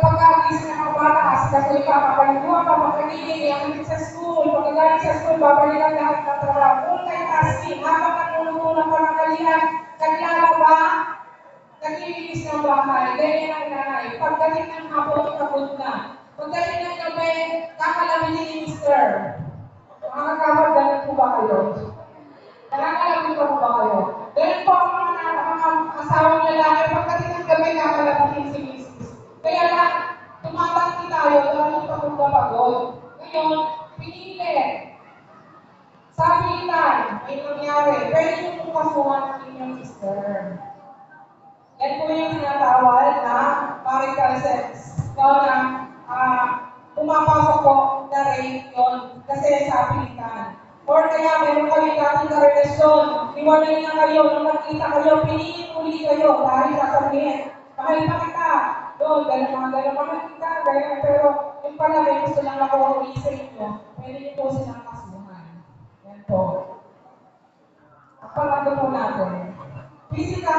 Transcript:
pagkagis ng mga bata, kasi ipapapaliguan, papapalilig, ang sa school, pagkagaling sa school, babalikan lahat ng trabaho. Multitasking, habang natulungan ng panangalihan, naglalaba, naglilinis ng bahay, ganyan ang nanay. Pagdating ng hapon, pagod na. Pagdating ng gabi, kakalamin ni Mister. Mga kapag, ganun po ba kayo? Nakakalamin ko po ba kayo? Ganun po ang mga, mga lalaki, pagdating ng gabi, kakalamin si Mrs. Kaya lang, tumatangki tayo, lalo pagod na pagod. Ngayon, pinili. Sabitan, may nangyari. Pwede niyo po kasuhan ng inyong sister. Yan po yung tinatawag na marital sex. Ikaw na, ah, pumapasok po na rape yun kasi sa pilitan. Or kaya meron kayo dating na relasyon, iwanay na kayo, nung nakita kayo, pinili uli kayo dahil sasabihin, gano'n mga gano'n, pero yung pala may gusto lang ako uli sa inyo, pwede po silang kasuhan. Yan po. Pangalawa po natin. Physical